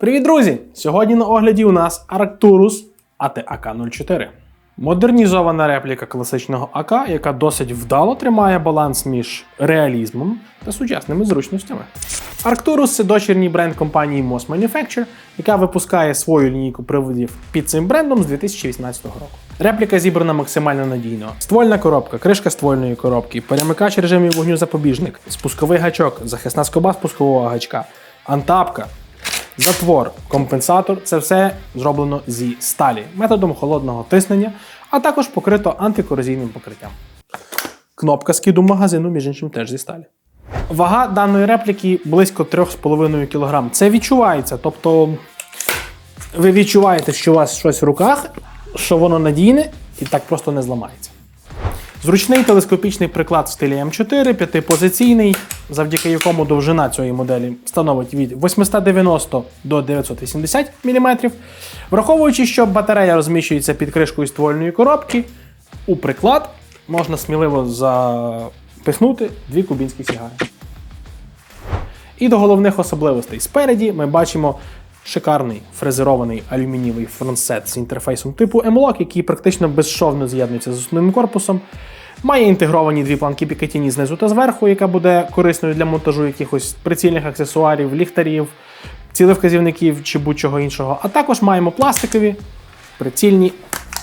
Привіт, друзі! Сьогодні на огляді у нас Arcturus ATAK-04. Модернізована репліка класичного АК, яка досить вдало тримає баланс між реалізмом та сучасними зручностями. Arcturus це дочірній бренд компанії Moss Manufacture, яка випускає свою лінійку приводів під цим брендом з 2018 року. Репліка зібрана максимально надійно. Ствольна коробка, кришка ствольної коробки, перемикач режимів вогню запобіжник, спусковий гачок, захисна скоба спускового гачка, антапка, Затвор, компенсатор це все зроблено зі сталі методом холодного тиснення, а також покрито антикорозійним покриттям. Кнопка скиду магазину, між іншим, теж зі сталі. Вага даної репліки близько 3,5 кг. Це відчувається. Тобто ви відчуваєте, що у вас щось в руках, що воно надійне і так просто не зламається. Зручний телескопічний приклад в стилі М4, п'ятипозиційний, завдяки якому довжина цієї моделі становить від 890 до 980 мм. Враховуючи, що батарея розміщується під кришкою ствольної коробки, у приклад можна сміливо запихнути дві кубінські сігари. І до головних особливостей. Спереді ми бачимо шикарний фрезерований алюмінієвий фронтсет з інтерфейсом типу M-Lock, який практично безшовно з'єднується з основним корпусом. Має інтегровані дві планки Picatinny знизу та зверху, яка буде корисною для монтажу якихось прицільних аксесуарів, ліхтарів, цілевказівників чи будь-чого іншого. А також маємо пластикові прицільні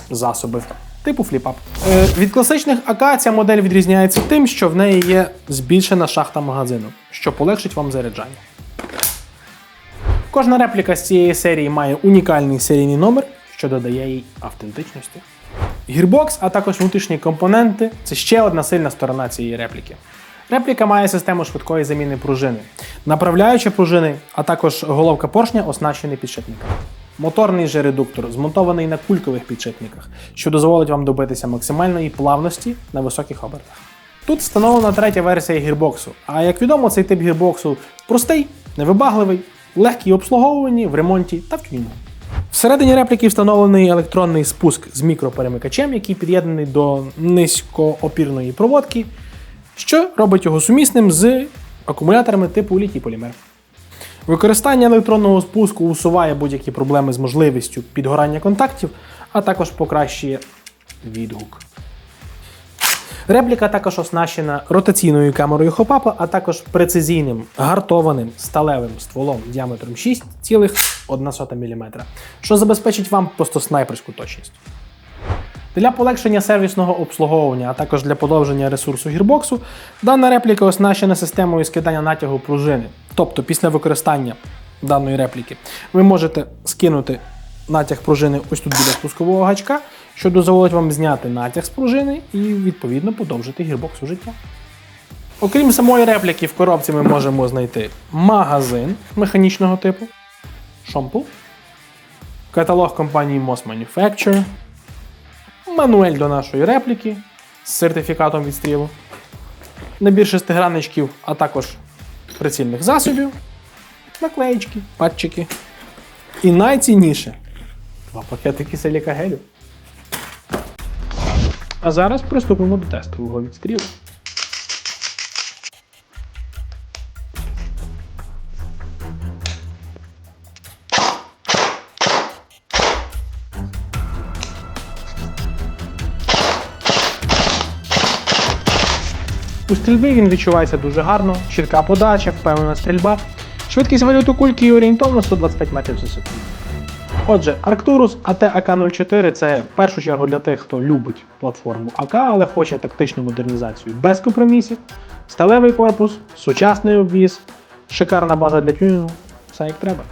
засоби. Типу фліпап. Е, від класичних АК ця модель відрізняється тим, що в неї є збільшена шахта магазину, що полегшить вам заряджання. Кожна репліка з цієї серії має унікальний серійний номер, що додає їй автентичності. Гірбокс, а також внутрішні компоненти це ще одна сильна сторона цієї репліки. Репліка має систему швидкої заміни пружини. Направляючі пружини, а також головка поршня оснащені підшипниками. Моторний же редуктор змонтований на кулькових підшипниках, що дозволить вам добитися максимальної плавності на високих обертах. Тут встановлена третя версія гірбоксу, а як відомо, цей тип гірбоксу простий, невибагливий, легкий в обслуговуванні, в ремонті та в тюнінгу. Всередині репліки встановлений електронний спуск з мікроперемикачем, який під'єднаний до низькоопірної проводки, що робить його сумісним з акумуляторами типу літій полімер. Використання електронного спуску усуває будь-які проблеми з можливістю підгорання контактів, а також покращує відгук. Репліка також оснащена ротаційною камерою хопапа, а також прецизійним гартованим сталевим стволом діаметром 6,1 мм, що забезпечить вам просто снайперську точність. Для полегшення сервісного обслуговування, а також для подовження ресурсу гірбоксу, дана репліка оснащена системою скидання натягу пружини. Тобто, після використання даної репліки ви можете скинути натяг пружини ось тут біля спускового гачка, що дозволить вам зняти натяг з пружини і відповідно подовжити гірбоксу життя. Окрім самої репліки, в коробці ми можемо знайти магазин механічного типу, шомпл, каталог компанії Moss Manufacture, мануель до нашої репліки з сертифікатом відстрілу, набір шестигранничків, а також прицільних засобів, наклеїчки, патчики. І найцінніше два пакетики селіка гелю. А зараз приступимо до тестового відстрілу. У стрільбі він відчувається дуже гарно, чітка подача, впевнена стрільба, швидкість вильоту кульки і орієнтовно 125 метрів за секунду. Отже, Arcturus AT-AK-04 це в першу чергу для тих, хто любить платформу АК, але хоче тактичну модернізацію без компромісів, сталевий корпус, сучасний обвіз, шикарна база для тюнінгу, все як треба.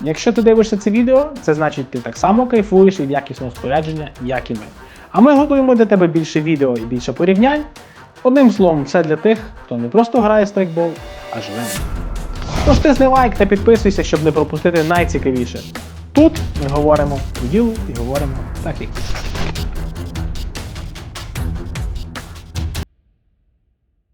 Якщо ти дивишся це відео, це значить ти так само кайфуєш від якісного спорядження, як і ми. А ми готуємо для тебе більше відео і більше порівнянь. Одним словом, це для тих, хто не просто грає страйкбол, а живе. Тож тисни лайк та підписуйся, щоб не пропустити найцікавіше. Тут ми говоримо по ділу і говоримо так як.